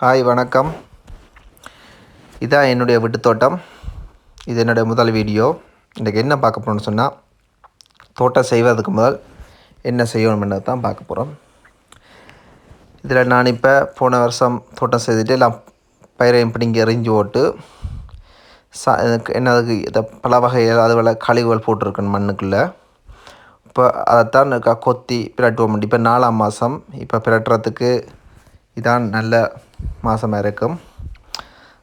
Hi வணக்கம். இதான் என்னுடைய வீட்டு தோட்டம் இது என்னுடைய முதல் வீடியோ. இன்றைக்கி என்ன பார்க்க போகிறோம்னு சொன்னால் தோட்டம் செய்வதற்கு முதல் என்ன செய்யணும்னு தான் பார்க்க போகிறோம் இதில் நான் இப்போ போன வருஷம் தோட்டம் செய்துட்டு எல்லாம் பயிரையும் பிடிங்கி எறிஞ்சு போட்டு சா எனக்கு என்னதுக்கு இதை பல வகை ஏதாவது வேலை கழிவுகள் போட்டிருக்கேன் மண்ணுக்குள்ளே. இப்போ அதைத்தான் கொத்தி பிரட்டுவோம். இப்போ நாலாம் மாதம் இப்போ பிரட்டுறதுக்கு இதான் நல்ல மாதமாக இருக்கும்.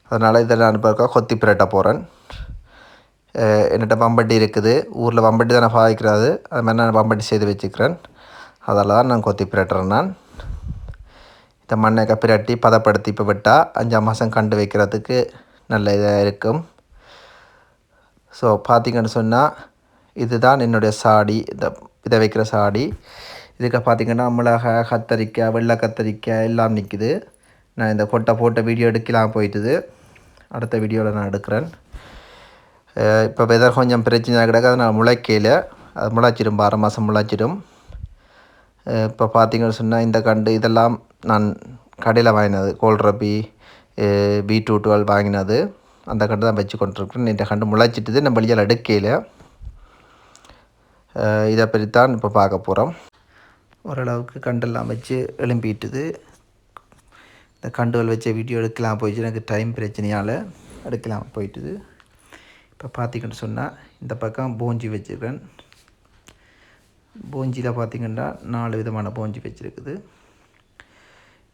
அதனால் இதை நான் இப்போ கொத்தி பிரட்ட போகிறேன் என்கிட்ட வம்பட்டி இருக்குது. ஊரில் வம்பட்டி தானே பாதிக்கிறாது அது மாதிரி நான் வம்பட்டி செய்து வச்சுக்கிறேன். அதில் தான் நான் கொத்தி பிரட்டுறேன் நான். இந்த மண்ணை க- பிரட்டி பதப்படுத்தி இப்போ விட்டால் அஞ்சாம் மாதம் கண்டு வைக்கிறதுக்கு நல்ல இதாக இருக்கும். ஸோ பார்த்திங்கன்னு சொன்னால் இதுதான் என்னுடைய சாடி. இந்த இதை வைக்கிற சாடி. இதுக்கு பார்த்திங்கன்னா மிளகா கத்தரிக்காய் வெள்ளை கத்தரிக்காய் எல்லாம் நிற்கிது நான் இந்த கொட்டை போட்ட வீடியோ எடுக்கலாம் போயிட்டுது. அடுத்த வீடியோவில் நான் எடுக்கிறேன். இப்போ வெதர் கொஞ்சம் பிரச்சனையாக கிடக்கு நான் முளைக்கையில் அது முளைச்சிடும் ஆறு மாதம் முளைச்சிடும். இப்போ பார்த்தீங்கன்னு சொன்னால் இந்த கண்டு இதெல்லாம் நான் கடையில் வாங்கினது. கோல்ரபி பீட்ரூட்டுகள் வாங்கினது. அந்த கண்டு தான் வச்சு கொண்டிருக்கிறேன். இந்த கண்டு முளைச்சிட்டுது நம்ம வெளியில் எடுக்கையில் இதை பற்றி தான் இப்போ பார்க்க போகிறோம் ஓரளவுக்கு கண்டெல்லாம் வச்சு எழும்பிட்டுது. இந்த கண்டுகள் வச்ச வீடியோ எடுக்கலாம் போயிடுச்சு. எனக்கு டைம் பிரச்சனையால் எடுக்கலாம் போயிட்டுது. இப்போ பார்த்திங்கன்னு சொன்னால் இந்த பக்கம் போஞ்சி வச்சுருக்கேன். போஞ்சியில் பார்த்திங்கன்னா நாலு விதமான போஞ்சி வச்சுருக்குது.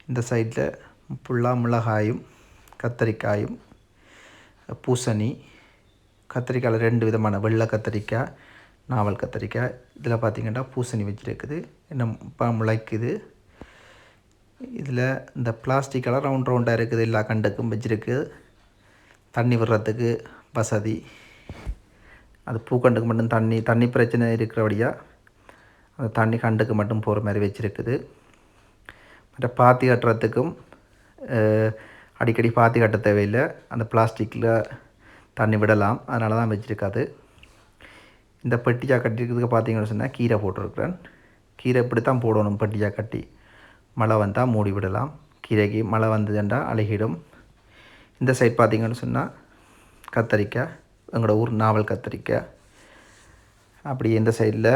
இந்த சைடில் புல்லா மிளகாயும் கத்தரிக்காயும் பூசணி கத்திரிக்காயில் ரெண்டு விதமான வெள்ளை கத்திரிக்காய் நாவல் கத்திரிக்காய். இதில் பார்த்திங்கன்னா பூசணி வச்சுருக்குது. இன்னும் இப்போ முளைக்குது. இதில் இந்த பிளாஸ்டிக்கெல்லாம் ரவுண்ட் ரவுண்டாக இருக்குது எல்லா கண்டுக்கும் வச்சுருக்கு. தண்ணி விடுறதுக்கு வசதி. அது பூக்கண்டுக்கு மட்டும் தண்ணி தண்ணி பிரச்சனை இருக்கிறபடியாக அந்த தண்ணி கண்டுக்கு மட்டும் போகிற மாதிரி வச்சுருக்குது. மற்ற பாத்தி கட்டுறதுக்கும் அடிக்கடி பாத்தி கட்ட தேவையில்லை. அந்த பிளாஸ்டிக்கில் தண்ணி விடலாம். அதனால தான் வச்சுருக்காது. இந்த பெட்டியாக கட்டிருக்கிறதுக்கு பார்த்தீங்கன்னு சொன்னால் கீரை போட்டிருக்கிறேன். கீரை இப்படி தான் போடணும் பெட்டியாக கட்டி. மழை வந்தால் மூடி விடலாம் கீரைக்கு மழை வந்ததுண்டா அழுகிடும். இந்த சைட் பார்த்திங்கன்னு சொன்னால் கத்தரிக்காய் எங்களோட ஊர் நாவல் கத்தரிக்காய் அப்படி இந்த சைடில்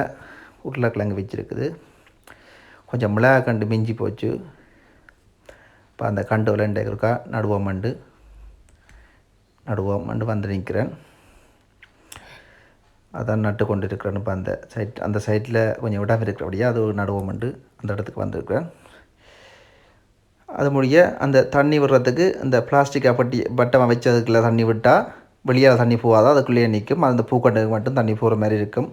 உருளைக்கிழங்கு வச்சுருக்குது. கொஞ்சம் மிளகா கண்டு மிஞ்சி போச்சு. இப்போ அந்த கண்டு விளையாண்டு இருக்கா நடுவோம் மண்டு. நடுவோம் மண்டு வந்து நிற்கிறேன் அதான் நட்டு கொண்டு இருக்கிறேன். இப்போ அந்த சைட் அந்த சைட்டில் கொஞ்சம் விடாமல் இருக்கிறபடியா அது ஒரு நடுவோம் மண்டு அந்த இடத்துக்கு வந்திருக்கிறேன். அது முடிய அந்த தண்ணி விடுறதுக்கு அந்த பிளாஸ்டிக் அப்பட்டி பட்டம் வச்சதுக்குள்ளே தண்ணி விட்டால் வெளியே தண்ணி போகாத? அதுக்குள்ளேயே நிற்கும் அந்த பூக்கண்டுக்கு மட்டும் தண்ணி போகிற மாதிரி இருக்கும்.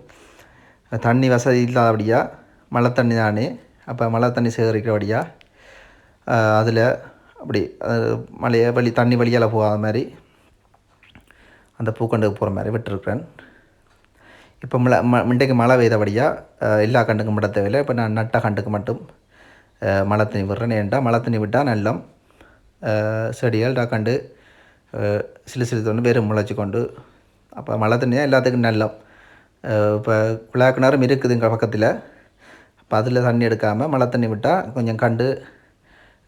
தண்ணி வசதி இல்லாதபடியாக மழை தண்ணி தானே. அப்போ மழை தண்ணி சேகரிக்கிறபடியாக அதில் அப்படி மழையை வழி தண்ணி வழியால் போகாத மாதிரி அந்த பூக்கண்டுக்கு போகிற மாதிரி விட்டுருக்குறேன். இப்போ மழை ம இன்றைக்கு மழை பெய்தபடியாக எல்லா கண்டுக்கும் விட தேவையில்லை இப்போ நான் நட்ட கண்டுக்கு மட்டும் மழை தண்ணி விடுறேன் ஏன்டா மழை தண்ணி விட்டால் நல்லம் செடிகள் கண்டு சிலு சிலு தோண்டு வெறும் முளைச்சி கொண்டு அப்போ மழை தண்ணியாக எல்லாத்துக்கும் நல்லம். இப்போ குழாய் கிணறும் இருக்குதுங்க பக்கத்தில். அப்போ அதில் தண்ணி எடுக்காமல் மழை தண்ணி விட்டால் கொஞ்சம் கண்டு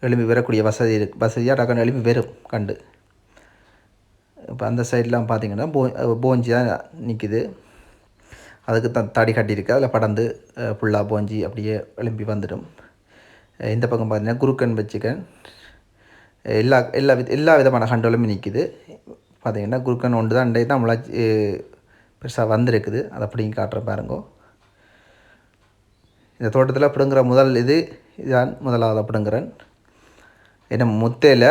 எழுப்பி வரக்கூடிய வசதி இருக்கு. வசதியாக டக்குன்னு எழுப்பி வரும் கண்டு. இப்போ அந்த சைட்லாம் பார்த்திங்கன்னா போ போஞ்சி தான் நிற்கிது அதுக்கு த தடி கட்டியிருக்கு. அதில் படந்து ஃபுல்லாக போஞ்சி அப்படியே எழும்பி வந்துடும். இந்த பக்கம் பார்த்தீங்கன்னா குருக்கன் வச்சுக்கன். எல்லா எல்லா வித எல்லா விதமான கண்டோலுமே நிற்கிது பார்த்தீங்கன்னா குருக்கன் ஒன்று தான் அண்டை தான் முளைச்சி பெருசாக வந்திருக்குது. அதை அப்படிங்க காட்டுற பாருங்கோ. இந்த தோட்டத்தில் பிடுங்குற முதல் இது இதுதான் முதலாவது பிடுங்குறேன். ஏன்னா முத்தையில்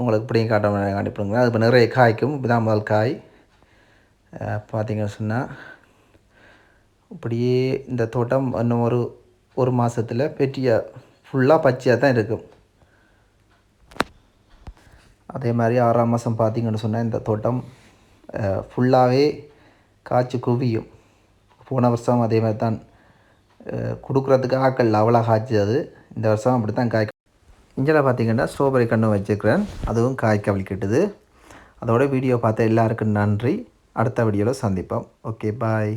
உங்களுக்கு பிடிங்க காட்ட காட்டி பிடுங்குறேன். அது இப்போ நிறைய காய்க்கும். இதுதான் முதல் காய். பார்த்தீங்கன்னு சொன்னால் இப்படியே இந்த தோட்டம் இன்னும் ஒரு ஒரு மாதத்தில் பெட்டியாக ஃபுல்லாக பச்சையாக தான் இருக்கும் அதே மாதிரி ஆறாம் மாதம் பார்த்தீங்கன்னு சொன்னால் இந்த தோட்டம் ஃபுல்லாகவே காய்ச்சி குவியும். போன வருஷம் அதே மாதிரி தான் கொடுக்குறதுக்கு ஆக்கள் அவ்வளோ காய்ச்சது. இந்த வருஷம் அப்படி தான் காய்க்கும் இஞ்சில் பார்த்தீங்கன்னா ஸ்ட்ராபெரி கன்று வச்சுருக்கிறேன். அதுவும் காய்க்க வலிக்கிட்டுது. அதோட வீடியோ பார்த்த எல்லாருக்கும் நன்றி. அடுத்த வீடியோவில் சந்திப்போம். Okay bye